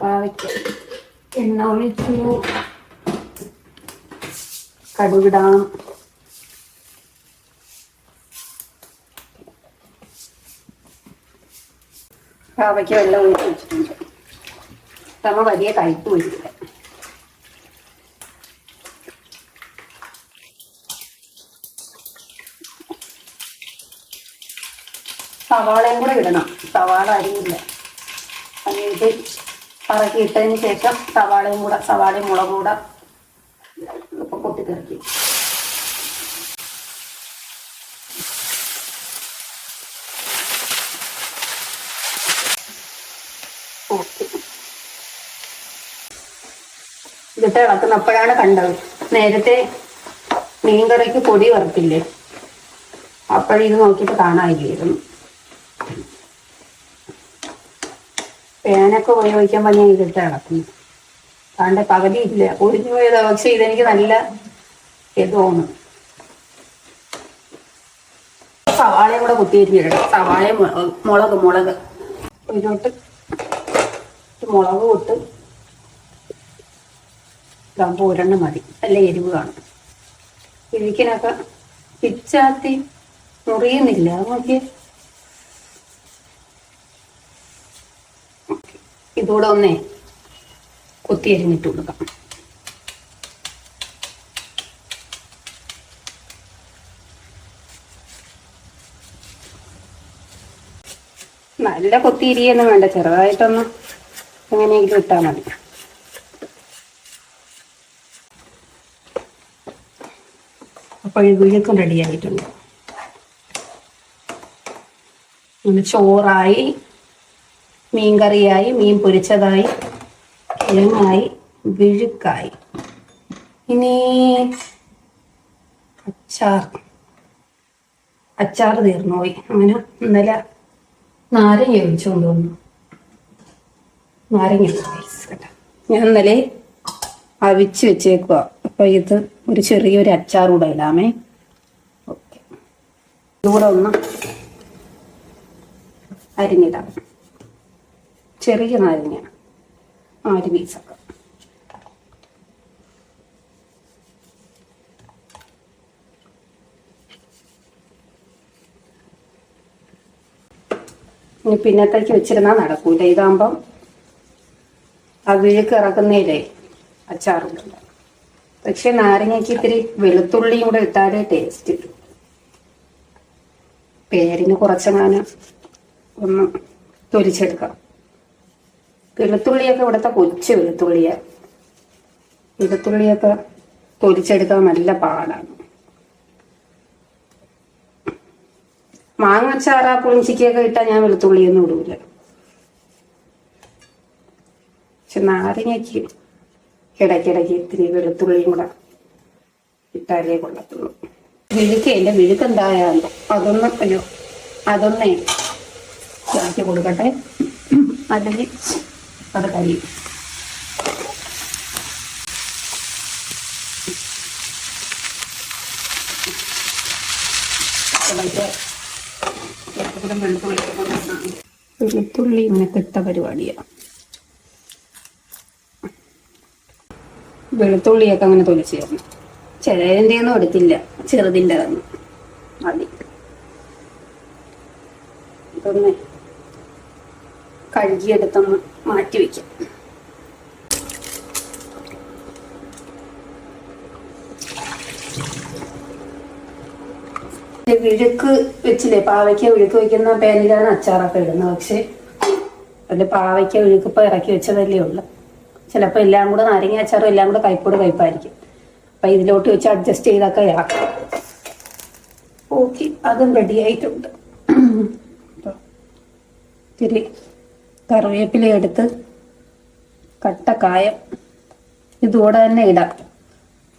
പാവയ്ക്ക. എണ്ണ ഒഴിച്ചു. കടുകിടാം. പാവയ്ക്ക വെള്ളം ഒഴിച്ച് വെച്ചിട്ടുണ്ട്. തമ്മ വലിയ കയ്പ് വരില്ല. സവാളയും കൂടെ ഇടണം. സവാള അരിയില്ല എന്നിട്ട് പറക്കി ശേഷം സവാളയും കൂടെ സവാളയും മുളകും കൂടെ ഇപ്പൊ പൊട്ടിത്തിറക്കി. ഓക്കെ ഇതിട്ട് ഇളക്കുന്നപ്പോഴാണ് കണ്ടത്. നേരത്തെ മീൻകറിക്ക് പൊടി വറുത്തില്ലേ? അപ്പോഴിത് നോക്കിയിട്ട് കാണാനില്ലായിരുന്നു. പേനൊക്കെ ഉപയോഗിക്കുമ്പോൾ ഞാൻ ഇതിട്ട് നടക്കുന്നു. താണ്ടെ പകുതി ഇല്ല. ഒഴിഞ്ഞു പോയത്. പക്ഷെ ഇതെനിക്ക് നല്ല ഇത് തോന്നും. സവാളയും കൂടെ കുത്തിയിരിക്കണം സവാളയും മുളക് മുളക്. ഇതിലോട്ട് മുളക് കൊട്ട് ഇതാകുമ്പോൾ ഒരെണ്ണം മതി. നല്ല എരിവ് കാണും. ഇരിക്കനൊക്കെ പിച്ചാത്തി മുറിയുന്നില്ല. നോക്കിയേ. ഇതൂടെ ഒന്നേ കൊത്തി അരിഞ്ഞിട്ട് കൊടുക്കാം. നല്ല കൊത്തിയിരിയൊന്നും വേണ്ട ചെറുതായിട്ടൊന്ന് എങ്ങനെയെങ്കിലും ഇട്ടാൽ മതി. അപ്പോൾ ഇതിലേക്കും റെഡിയായിട്ടുണ്ട് ചോറായി മീൻ കറിയായി മീൻ പൊരിച്ചതായി കിഴങ്ങായി വിഴുക്കായി. ഇനി അച്ചാർ. അച്ചാർ തീർന്നു പോയി. അങ്ങനെ ഇന്നലെ നാരങ്ങ ഒഴിച്ചുകൊണ്ട് വന്നു. നാരങ്ങ ഞാൻ ഇന്നലെ അവിച്ച് വെച്ചേക്കുക അപ്പൊ ഇത് ഒരു ചെറിയൊരു അച്ചാർ കൂടെ ഇടാമേ. ഓക്കെ. ഇതുകൂടെ ഒന്ന് അരിഞ്ഞിടാം. ചെറിയ നാരങ്ങ ഒരു പീസൊക്കെ ഇനി പിന്നത്തേക്ക് വെച്ചിരുന്നാൽ നടക്കൂല. ഇതാകുമ്പം ആ വിഴുക്ക് ഇറക്കുന്നതിലേ അച്ചാറുണ്ട്. പക്ഷെ നാരങ്ങയ്ക്ക് ഇത്തിരി വെളുത്തുള്ളിയും കൂടെ ഇട്ടാലേ ടേസ്റ്റ് പേരിന് കുറച്ചെങ്ങാനും ഒന്ന് തൊലിച്ചെടുക്കാം വെളുത്തുള്ളിയൊക്കെ ഇവിടുത്തെ കൊച്ചു വെളുത്തുള്ളിയ. വെളുത്തുള്ളിയൊക്കെ തൊലിച്ചെടുക്കാൻ നല്ല പാടാണ്. മാങ്ങച്ചാറ പുളിഞ്ചിക്കൊക്കെ ഇട്ടാൽ ഞാൻ വെളുത്തുള്ളിയൊന്നും ഇടൂല. പക്ഷെ നാരങ്ങയ്ക്ക് ഇടയ്ക്കിടയ്ക്ക് ഇത്തിരി വെളുത്തുള്ളിയും കൂടെ ഇട്ടാലേ കൊള്ളത്തുള്ളൂ. വിഴുക്ക് എന്റെ വിഴുക്ക് എന്തായാലും അതൊന്ന് അയ്യോ അതൊന്നേ ഇറക്കി കൊടുക്കട്ടെ. അല്ലെങ്കിൽ അത് കഴിയും വെളുത്തുള്ളി ഇങ്ങനത്തെ ഇട്ട പരിപാടിയാണ് വെളുത്തുള്ളിയൊക്കെ അങ്ങനെ തൊലിച്ച് ചേർന്നു ചിലതിന്റെ ഒന്നും എടുത്തില്ല. ചെറുതിന്റെ തന്നെ മതി. ഇതൊന്ന് കഴുകിയെടുത്തൊന്ന് മാറ്റി വയ്ക്കാം വിഴുക്ക് വെച്ചില്ലേ? പാവയ്ക്ക വിഴുക്ക് വെക്കുന്ന പാനിലാണ് അച്ചാറൊക്കെ ഇടുന്നത്. പക്ഷെ അതിന്റെ പാവയ്ക്ക വിഴുക്ക് ഇപ്പൊ ഇറക്കി വെച്ചതല്ലേ ഉള്ളു. ചിലപ്പോൾ എല്ലാം കൂടെ നാരങ്ങ അച്ചാറും എല്ലാം കൂടെ കൈപ്പോട് കൈപ്പായിരിക്കും. അപ്പൊ ഇതിലോട്ട് വെച്ച് അഡ്ജസ്റ്റ് ചെയ്തൊക്കെ ഇറക്കാം ഓക്കെ അതും റെഡി ആയിട്ടുണ്ട്. ഇത്തിരി കറിവേപ്പില എടുത്ത് കട്ടക്കായം ഇതുകൂടെ തന്നെ ഇടാം.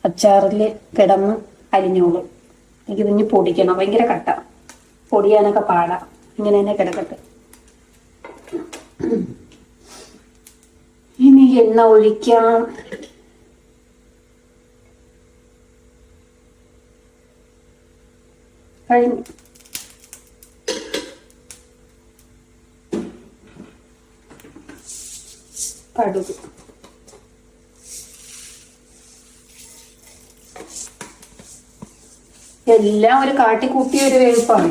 അച്ചാറിൽ കിടന്ന് അരിഞ്ഞോളും. എനിക്ക് ഇതിഞ്ഞ് പൊടിക്കണം. ഭയങ്കര കട്ട. പൊടിയാനൊക്കെ പാടാം. ഇങ്ങനെ തന്നെ കിടക്കട്ടെ. ഇനി എണ്ണ ഒഴിക്കാം. കഴിഞ്ഞു. കടുക്. എല്ലാം ഒരു കാട്ടിക്കൂട്ടിയ ഒരു വേവിപ്പാണ്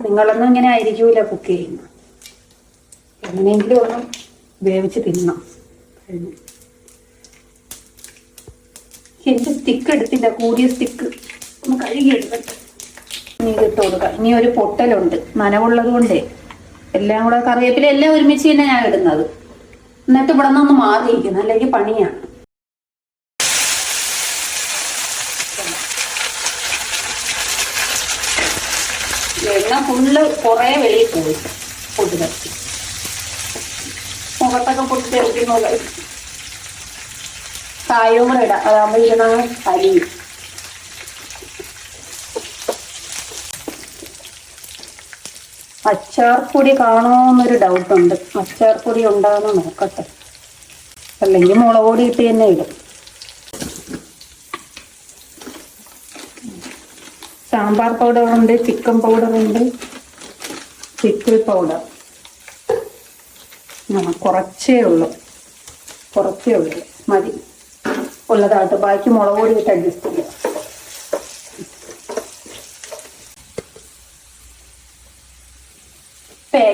നിങ്ങളൊന്നും ഇങ്ങനെ ആയിരിക്കൂല കുക്ക് ചെയ്യുന്നത് എങ്ങനെയെങ്കിലും ഒന്ന് വേവിച്ച് തിന്നാം എന്റെ സ്റ്റിക്ക് എടുത്തില്ല കൂടിയ സ്റ്റിക്ക് ഒന്ന് കഴുകി എടുക്കട്ടെ. ഇനി ഇതിട്ട് കൊടുക്കുക ഇനി ഒരു പൊട്ടലുണ്ട്. നനവുള്ളത് കൊണ്ടേ. എല്ലാം കൂടെ കറിവേപ്പില എല്ലാം ഒരുമിച്ച് തന്നെ ഞാൻ ഇടുന്നത്. എന്നിട്ട് ഇവിടെ നിന്ന് മാറിയിരിക്കുന്നു. അല്ലെങ്കിൽ പണിയാണ് എണ്ണ ഫുള്ള് കുറേ വെളിയിൽ പോയി. തട്ടി മുഖത്തൊക്കെ പൊട്ടി തെറിക്കുന്ന പോലെ. കായവും കൂടെ ഇടാം. അതാകുമ്പോൾ ഇരുന്നാണ് കരിയും അച്ചാർപ്പൊടി കാണുമോന്നൊരു ഡൗട്ടുണ്ട് അച്ചാർപ്പൊടി ഉണ്ടാകുന്ന നോക്കട്ടെ. അല്ലെങ്കിൽ മുളക് പൊടി ഇട്ട് തന്നെ ഇടും. സാമ്പാർ പൗഡർ ഉണ്ട് ചിക്കൻ പൗഡർ ഉണ്ട് പിക്കിൾ പൗഡർ കുറച്ചേ ഉള്ളൂ. കുറച്ചേ ഉള്ളൂ. മതി. ഉള്ളതായിട്ട് ബാക്കി മുളക് പൊടി ഇട്ട് അഡ്ജസ്റ്റ് ചെയ്യാം.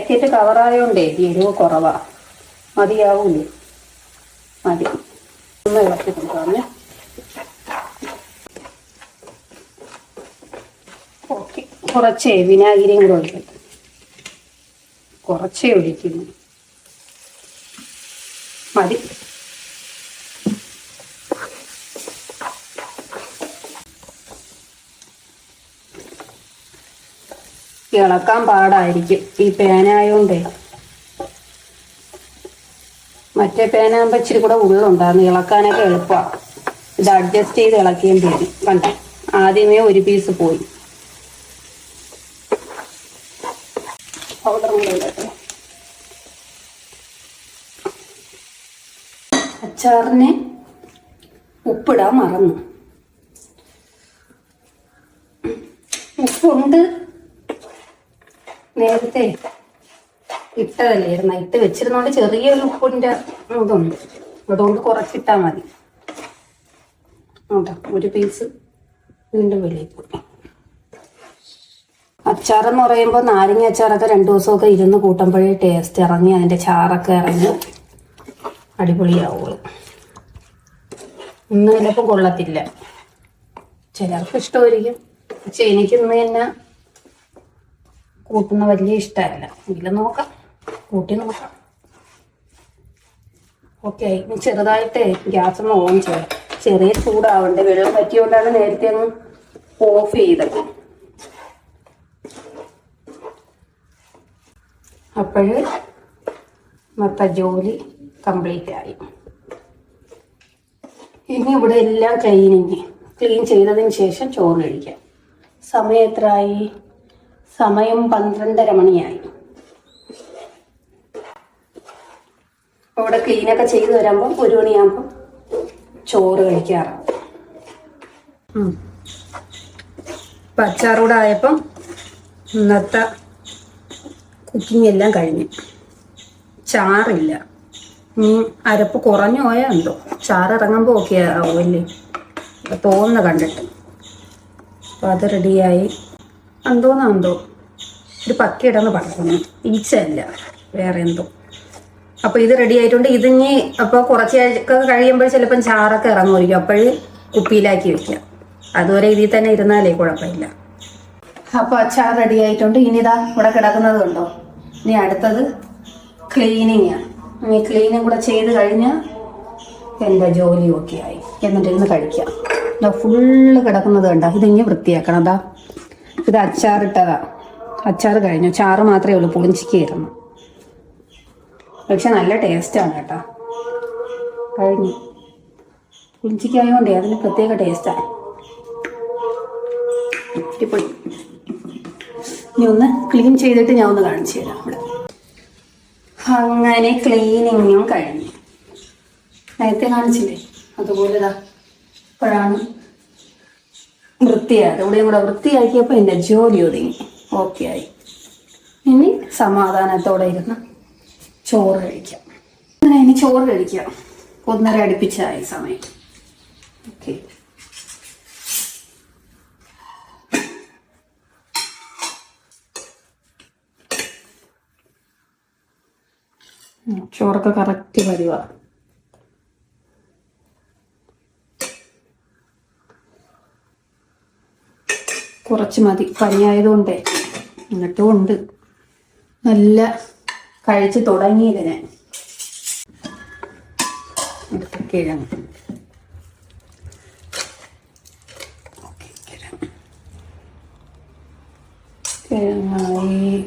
പാക്കറ്റ് കവറായോണ്ടേ എരിവ് കുറവാ. മതിയാവൂലേ? മതി. ഒന്ന് ഇളക്കി കൊടുക്കാമേ. ഓക്കെ. കുറച്ചേ വിനാഗിരിയും കൂടെ ഒഴിക്കട്ടെ കുറച്ചേ ഒഴിക്കുന്നു മതി. ഇളക്കാൻ പാടായിരിക്കും. ഈ പേനായോണ്ടേ. മറ്റേ പേനാകുമ്പോൾ ഇച്ചിരി കൂടെ ഉള്ളുണ്ടായിരുന്നു ഇളക്കാനൊക്കെ എളുപ്പമാണ് ഇത് അഡ്ജസ്റ്റ് ചെയ്ത് ഇളക്കുകയും ചെയ്യും കണ്ട? ആദ്യമേ ഒരു പീസ് പോയി. പൗഡർ അച്ചാറിന് ഉപ്പിടാൻ മറന്നു. ഉപ്പുണ്ട്. നേരത്തെ ഇട്ടതല്ലായിരുന്നു ഇട്ട് വെച്ചിരുന്നോണ്ട് ചെറിയൊരു ഉപ്പിന്റെ ഇതുണ്ട്. അതുകൊണ്ട് കുറച്ചിട്ടാ മതി. കേട്ടോ ഒരു പീസ് വീണ്ടും വെളിയിൽ പോയി. അച്ചാറെന്ന് പറയുമ്പോൾ നാരങ്ങ അച്ചാറൊക്കെ രണ്ടു ദിവസമൊക്കെ ഇരുന്ന് കൂട്ടുമ്പോഴേ ടേസ്റ്റ് ഇറങ്ങി അതിന്റെ ചാറൊക്കെ ഇറങ്ങി അടിപൊളിയാവുള്ളൂ. ഇന്ന് ചിലപ്പോൾ കൊള്ളത്തില്ല. ചിലർക്ക് ഇഷ്ടമായിരിക്കും. പക്ഷെ എനിക്കിന്ന് തന്നെ കൂട്ടുന്ന വലിയ ഇഷ്ടമല്ല. എങ്കിലും നോക്കാം. കൂട്ടി നോക്കാം. ഓക്കെ ഇനി ചെറുതായിട്ട് ഗ്യാസ് ഒന്ന് ഓൺ ചെയ്യാം. ചെറിയ ചൂടാവണ്ടേ. വെള്ളം പറ്റിയോണ്ടാണ് നേരത്തെ അങ്ങ് ഓഫ് ചെയ്തത്. അപ്പോഴ് മൊത്ത ജോലി കംപ്ലീറ്റ് ആയി. ഇനി ഇവിടെ എല്ലാം ക്ലീനിങ് ക്ലീൻ ചെയ്തതിന് ശേഷം ചോറ് കഴിക്കാം. സമയം എത്രയായി സമയം പന്ത്രണ്ടര മണിയായി. അവിടെ ക്ലീനൊക്കെ ചെയ്തു വരുമ്പോൾ ഒരു മണിയാകുമ്പോൾ ചോറ് കഴിക്കാറ്. ആയപ്പം ഇന്നത്തെ കുക്കിംഗ് എല്ലാം കഴിഞ്ഞു. ചാറില്ല. അരപ്പ് കുറഞ്ഞു പോയാൽ ചാറ് ഒക്കെ ഓക്കെ ആവുമല്ലേ തോന്നുന്ന കണ്ടിട്ട്. അപ്പോൾ അത് റെഡിയായി എന്തോന്നാ എന്തോ? ഒരു പക്കയിടാന്ന് പറഞ്ഞു ഈച്ചയല്ല വേറെ എന്തോ. അപ്പോൾ ഇത് റെഡി ആയിട്ടുണ്ട്. ഇതിങ്ങി അപ്പോൾ കുറച്ച് കഴിയുമ്പോൾ ചിലപ്പം ചാറൊക്കെ ഇറങ്ങുമായിരിക്കും. അപ്പോഴ് കുപ്പിയിലാക്കി വെക്കാം അതുവരെ ഇതിൽ തന്നെ ഇരുന്നാലേ കുഴപ്പമില്ല. അപ്പോൾ അച്ചാർ റെഡി ആയിട്ടുണ്ട്. ഇനി ഇതാ ഇവിടെ കിടക്കുന്നത് കണ്ടോ? ഇനി അടുത്തത് ക്ലീനിങ് ആണ് ഇനി ക്ലീനിങ് കൂടെ ചെയ്ത് കഴിഞ്ഞാൽ എന്റെ ഒക്കെ ആയി. എന്നിട്ട് ഇന്ന് കഴിക്കാം. ഫുള്ള് കിടക്കുന്നത് കണ്ട? ഇതിങ്ങനെ വൃത്തിയാക്കണം. അതാ ഇത് അച്ചാറിട്ടതാ. അച്ചാർ കഴിഞ്ഞു. ചാറ് മാത്രമേ ഉള്ളൂ. പുളിഞ്ചിക്കായിരുന്നു പക്ഷെ നല്ല ടേസ്റ്റാണ് കേട്ടോ. കഴിഞ്ഞു. പുളിഞ്ചിക്കായതുകൊണ്ടേ അതിന് പ്രത്യേക ടേസ്റ്റാണ് ഇനി ഒന്ന് ക്ലീൻ ചെയ്തിട്ട് ഞാൻ ഒന്ന് കാണിച്ചു തരാം ഇവിടെ. അങ്ങനെ ക്ലീനിങ്ങും കഴിഞ്ഞു. നേരത്തെ കാണിച്ചില്ലേ? അതുപോലെ ഇതാ. ഇപ്പോഴാണ് വൃത്തിയായത് ഇവിടെയും കൂടെ വൃത്തിയാക്കിയപ്പോൾ എന്റെ ജോലി ഒതുങ്ങി. ഓക്കെ ആയി. ഇനി സമാധാനത്തോടെ ഇരുന്ന് ചോറ് കഴിക്കാം. അങ്ങനെ ഇനി ചോറ് കഴിക്കാം. ഒന്നര അടുപ്പിച്ചായി സമയം. ഓക്കെ ചോറൊക്കെ കറക്റ്റ് വരുവാ കുറച്ച് മതി. പനിയായതുകൊണ്ടേ. എന്നിട്ടും ഉണ്ട്. നല്ല കഴിച്ച് ഞാൻ എടുത്ത് കിഴങ്ങ്. കിഴങ്ങായി.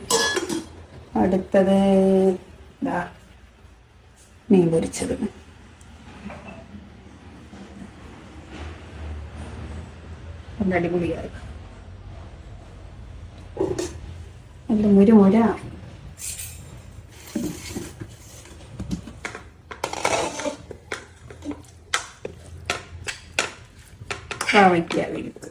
അടുത്തത് ഇതാ മീൻ പൊരിച്ചത്. അടിപൊളിയായി. നല്ല മുരുമുര വിഴുക്ക്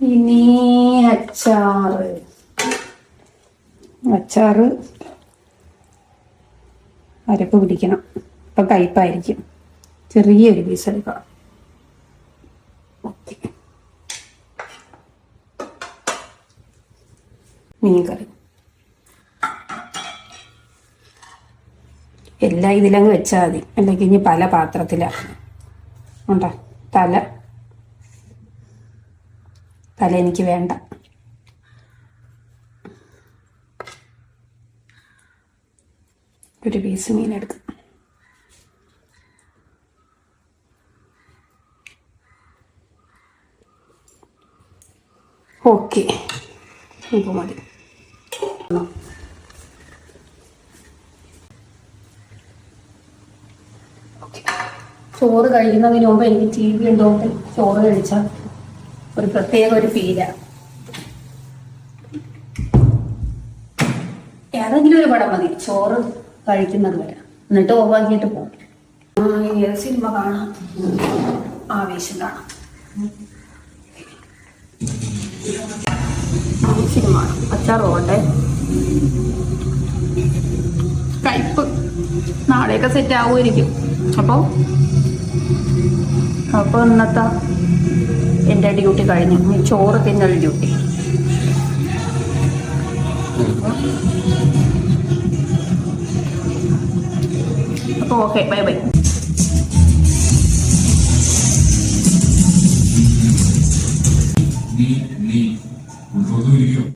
ഇനി അച്ചാറ്. അച്ചാറ് അരപ്പ് പിടിക്കണം. ഇപ്പൊ കയ്പായിരിക്കും. ചെറിയൊരു പീസ് എടുക്കാം. ഓക്കെ. മീൻ കറി എല്ലാം ഇതിലങ്ങ് വെച്ചാൽ മതി. അല്ലെങ്കിൽ ഇനി പല പാത്രത്തിലാണ് ഉണ്ടോ? തല. തല എനിക്ക് വേണ്ട. ഒരു പീസ് മീൻ എടുക്കും ഓക്കെ ഇപ്പോൾ മതി. ചോറ് കഴിക്കുന്നതിന് മുമ്പ് എനിക്ക് ടി വി ഉണ്ടോട്ട് ചോറ് കഴിച്ച ഒരു പ്രത്യേക ഒരു ഫീലാണ് ഏതെങ്കിലും ഒരു പടം മതി. ചോറ് കഴിക്കുന്നത് വരെ. എന്നിട്ട് ഓഫാക്കിയിട്ട് പോകും. ഏത് സിനിമ കാണാം. ആവേശം കാണാം. ഈ സിനിമ കാണാം അച്ചാർ പോകട്ടെ കയ്പ് നാളെയൊക്കെ സെറ്റ് ആവുമായിരിക്കും. അപ്പോൾ? അപ്പോൾ ഇന്നത്തെ എന്റെ ഡ്യൂട്ടി കഴിഞ്ഞു. ഇനി ചോറ് തിന്നൽ ഡ്യൂട്ടി. โปรเฟกไปเวก